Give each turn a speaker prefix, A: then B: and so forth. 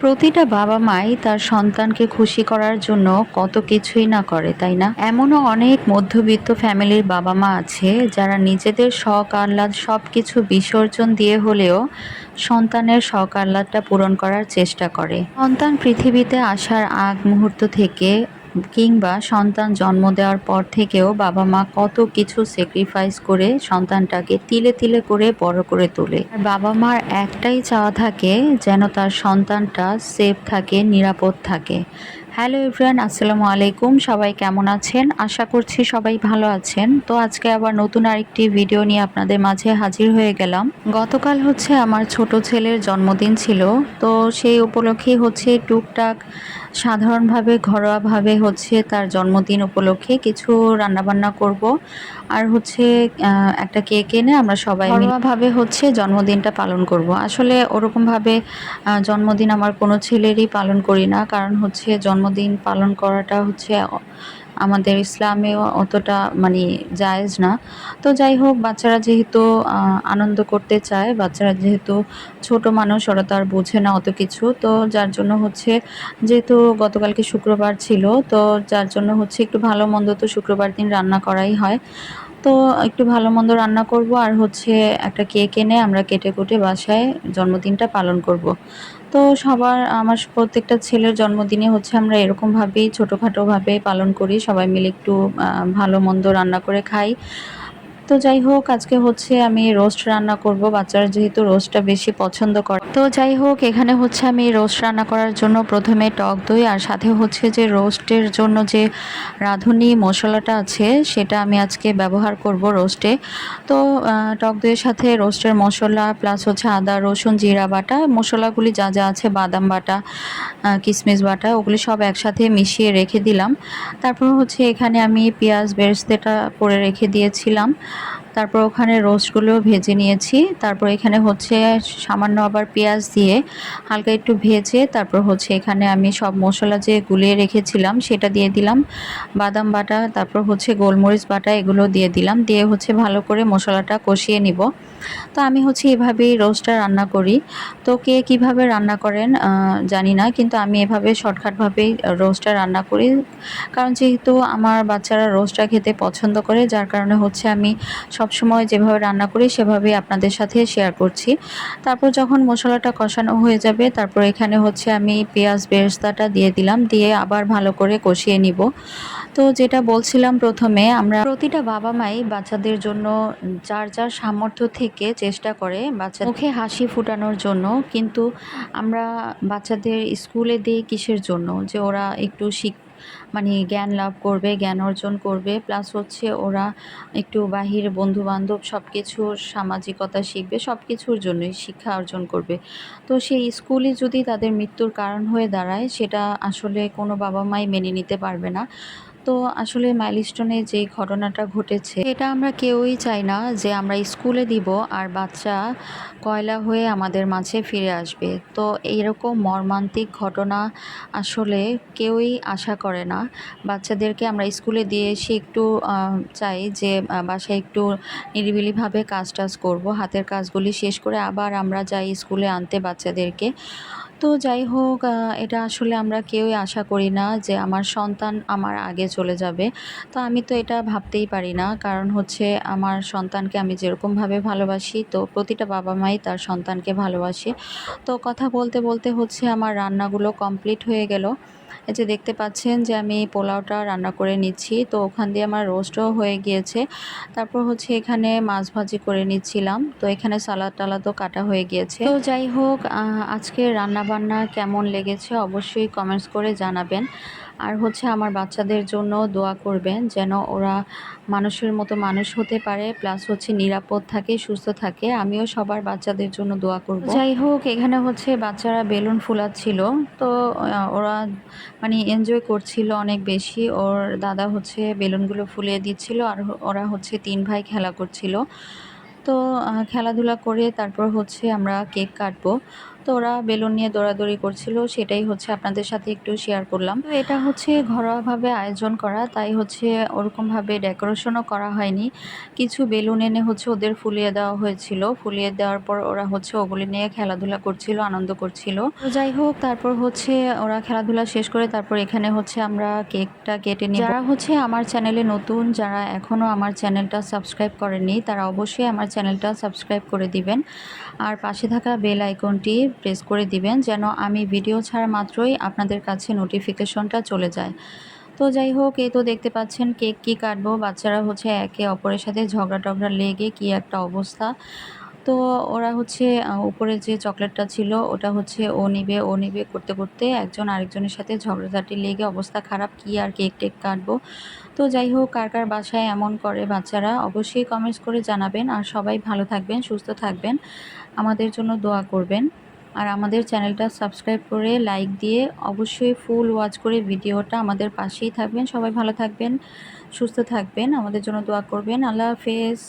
A: প্রতিটা বাবা মাই তার সন্তানকে খুশি করার জন্য কত কিছুই না করে, তাই না? এমনও অনেক মধ্যবিত্ত ফ্যামিলির বাবা মা আছে যারা নিজেদের শখ, আহ্লাদ সব কিছু বিসর্জন দিয়ে হলেও সন্তানের শখ, আহ্লাদটা পূরণ করার চেষ্টা করে। সন্তান পৃথিবীতে আসার আগ মুহূর্ত থেকে কিংবা সন্তান জন্ম দেওয়ার পর থেকেও বাবা মা কত কিছু স্যাক্রিফাইস করে সন্তানটাকে তিলে তিলে করে বড় করে তোলে। বাবা মার একটাই চাওয়া থাকে যেন তার সন্তানটা সেফ থাকে, নিরাপদ থাকে। হ্যালো এভরিয়ান আসসালামু আলাইকুম। সবাই কেমন আছেন? আশা করছি সবাই ভালো আছেন। তো আজকে আবার নতুন আরেকটি ভিডিও নিয়ে আপনাদের মাঝে হাজির হয়ে গেলাম। গতকাল হচ্ছে আমার ছোট ছেলের জন্মদিন ছিল। তো সেই উপলক্ষে হচ্ছে টুকটাক, সাধারণভাবে, ঘরোয়াভাবে হচ্ছে তার জন্মদিন উপলক্ষে কিছু রান্নাবান্না করব। আর হচ্ছে একটা কেক এনে আমরা সবাই ঘরোয়াভাবে হচ্ছে জন্মদিনটা পালন করব। আসলে ওরকমভাবে জন্মদিন আমার কোনো ছেলেরই পালন করি না। কারণ হচ্ছে জন্মদিন পালন করাটা হচ্ছে আমাদের ইসলামেও অতটা মানে জায়েজ না। তো যাই হোক, বাচ্চারা যেহেতু আনন্দ করতে চায়, বাচ্চারা যেহেতু ছোট মানুষ, ওরা তো আর বোঝে না অত কিছু। তো যার জন্য হচ্ছে, যেহেতু গতকালকে শুক্রবার ছিল, তো যার জন্য হচ্ছে একটু ভালো মন্দ তো শুক্রবার দিন রান্না করাই হয়। তো একটু ভালো মন্দ রান্না করব। আর হচ্ছে একটা কেক এনে আমরা কেটে কুটে বাসায় জন্মদিনটা পালন করব। তো সবার, আমার প্রত্যেকটা ছেলের জন্মদিনে হচ্ছে আমরা এরকমভাবেই ছোটোখাটোভাবে পালন করি। সবাই মিলে একটু ভালো মন্দ রান্না করে খাই। তো যাই হোক আজকে হচ্ছে আমি রোস্ট রান্না করব। বাচ্চারা যেহেতু রোস্টটা বেশি পছন্দ করে। তো যাই হোক এখানে হচ্ছে আমি রোস্ট রান্না করার জন্য প্রথমে টক দই আর সাথে হচ্ছে যে রোস্টের জন্য যে রাঁধুনি মশলাটা আছে, সেটা আমি আজকে ব্যবহার করব রোস্টে। তো টক দইয়ের সাথে রোস্টের মশলা প্লাস হচ্ছে আদা, রসুন, জিরা বাটা, মশলাগুলি যা যা আছে, বাদাম বাটা কিশমিশ বাটা, ওগুলি সব একসাথে মিশিয়ে রেখে দিলাম। তারপর হচ্ছে এখানে আমি পেঁয়াজ বেরেস্তাটা করে রেখে দিয়েছিলাম। তারপর ওখানে রোস্টগুলো ভেজে নিয়েছি। তারপর এখানে হচ্ছে সামান্য আবার পেঁয়াজ দিয়ে হালকা একটু ভেজে তারপর হচ্ছে এখানে আমি সব মশলা যে গুলিয়ে রেখেছিলাম সেটা দিয়ে দিলাম। বাদাম বাটা, তারপর হচ্ছে গোলমরিচ বাটা, এগুলো দিয়ে দিলাম। দিয়ে হচ্ছে ভালো করে মশলাটা কষিয়ে নিব। তো আমি হচ্ছে এভাবেই রোস্টটা রান্না করি। তো কে কীভাবে রান্না করেন জানি না, কিন্তু আমি এভাবে শর্টকাটভাবেই রোস্টটা রান্না করি। কারণ যেহেতু আমার বাচ্চারা রোস্টটা খেতে পছন্দ করে, যার কারণে হচ্ছে আমি সবসময় যেভাবে রান্না করি, সেভাবেই আপনাদের সাথে শেয়ার করছি। তারপর যখন মশলাটা কষানো হয়ে যাবে, তারপর এখানে হচ্ছে আমি পেঁয়াজ বেরেস্তাটা দিয়ে দিলাম, দিয়ে আবার ভালো করে কষিয়ে নিব। তো যেটা বলছিলাম প্রথমে, আমরা প্রতিটা বাবা মাই বাচ্চাদের জন্য যার যার সামর্থ্য থেকে চেষ্টা করে বাচ্চা মুখে হাসি ফুটানোর জন্য, কিন্তু আমরা বাচ্চাদের স্কুলে দিই কিসের জন্য? যে ওরা একটু শিখ মানে জ্ঞান লাভ করবে, জ্ঞান অর্জন করবে। প্লাস হচ্ছে ওরা একটু বাহির বন্ধু বান্ধব সব কিছুর সামাজিকতা শিখবে সব কিছুর জন্যই শিক্ষা অর্জন করবে। তো সেই স্কুলই যদি তাদের মৃত্যুর কারণ হয়ে দাঁড়ায়, সেটা আসলে কোনো বাবা মাই মেনে নিতে পারবে না। তো আসলে মাইলস্টোনে যে ঘটনাটা ঘটেছে, এটা আমরা কেউই চাই না যে আমরা স্কুলে দিব আর বাচ্চা কয়লা হয়ে আমাদের মাঝে ফিরে আসবে। তো এইরকম মর্মান্তিক ঘটনা আসলে কেউই আশা করে না। বাচ্চাদেরকে আমরা স্কুলে দিয়ে এসে একটু চাই যে বাসায় একটু নিরিবিলিভাবে কাজ টাজ করব, হাতের কাজগুলি শেষ করে আবার আমরা যাই স্কুলে আনতে বাচ্চাদেরকে। তো যাই হোক এটা আসলে আমরা কেউই আশা করি না যে আমার সন্তান আমার আগে চলে যাবে। তো আমি তো এটা ভাবতেই পারি না। কারণ হচ্ছে আমার সন্তানকে আমি যেরকমভাবে ভালোবাসি, তো প্রতিটা বাবা মাই তার সন্তানকে ভালোবাসে। তো কথা বলতে বলতে হচ্ছে আমার রান্নাগুলো কমপ্লিট হয়ে গেল। এই যে দেখতে পাচ্ছেন যে আমি পোলাওটা রান্না করে নিচ্ছি। তো ওখান দিয়ে আমার রোস্টও হয়ে গিয়েছে। তারপর হচ্ছে এখানে মাছ ভাজি করে নিচ্ছিলাম। তো এখানে সালাদ টালাদও কাটা হয়ে গিয়েছে। তো যাই হোক আজকে রান্না বান্না কেমন লেগেছে অবশ্যই কমেন্টস করে জানাবেন। আর হচ্ছে আমার বাচ্চাদের জন্য দোয়া করবেন যেন ওরা মানুষের মতো মানুষ হতে পারে প্লাস হচ্ছে নিরাপদ থাকে, সুস্থ থাকে। আমিও সবার বাচ্চাদের জন্য দোয়া করব। যাই হোক, এখানে হচ্ছে বাচ্চারা বেলুন ফুলাচ্ছিল। তো ওরা মানে এনজয় করছিল অনেক বেশি। ওর দাদা হচ্ছে বেলুনগুলো ফুলিয়ে দিচ্ছিল আর ওরা হচ্ছে তিন ভাই খেলা করছিল। তো খেলাধুলা করে তারপর হচ্ছে আমরা কেক কাটবো। তো ওরা বেলুন নিয়ে দৌড়াদৌড়ি করছিল, সেটাই হচ্ছে আপনাদের সাথে একটু শেয়ার করলাম। তো এটা হচ্ছে ঘরোয়াভাবে আয়োজন করা, তাই হচ্ছে ওরকমভাবে ডেকোরেশনও করা হয়নি। কিছু বেলুন এনে হচ্ছে ওদের ফুলিয়ে দেওয়া হয়েছিল। ফুলিয়ে দেওয়ার পর ওরা হচ্ছে ওগুলি নিয়ে খেলাধুলা করছিল, আনন্দ করছিল। তো যাই হোক, তারপর হচ্ছে ওরা খেলাধুলা শেষ করে তারপর এখানে হচ্ছে আমরা কেকটা কেটে নিই যারা হচ্ছে আমার চ্যানেলে নতুন, যারা এখনও আমার চ্যানেলটা সাবস্ক্রাইব করেনি তারা অবশ্যই আমার চ্যানেলটা সাবস্ক্রাইব করে দিবেন। আর পাশে থাকা বেল আইকনটি প্রেস করে দিবেন যেন আমি ভিডিও ছাড়া মাত্রই আপনাদের কাছে নোটিফিকেশনটা চলে যায়। তো যাই হোক, এই তো দেখতে পাচ্ছেন কেক কি কাটবো, বাচ্চারা হচ্ছে একে অপরের সাথে ঝগড়া টগড়া লেগে কি একটা অবস্থা। তো ওরা হচ্ছে উপরে যে চকলেটটা ছিল, ওটা হচ্ছে ও নিবে ও নিবে করতে করতে একজন আরেকজনের সাথে ঝগড়াঝাটি লেগে অবস্থা খারাপ, কি আর কেক টেক কাটবো। তো যাই হোক, কার কার বাসায় এমন করে বাচ্চারা, অবশ্যই কমেন্টস করে জানাবেন। আর সবাই ভালো থাকবেন, সুস্থ থাকবেন। আমাদের জন্য দোয়া করবেন। আর আমাদের চ্যানেলটা সাবস্ক্রাইব করে লাইক দিয়ে অবশ্যই ফুল ওয়াচ করে ভিডিওটা আমাদের পাশেই থাকবেন। সবাই ভালো থাকবেন, সুস্থ থাকবেন। আমাদের জন্য দোয়া করবেন। আল্লাহ হাফেজ।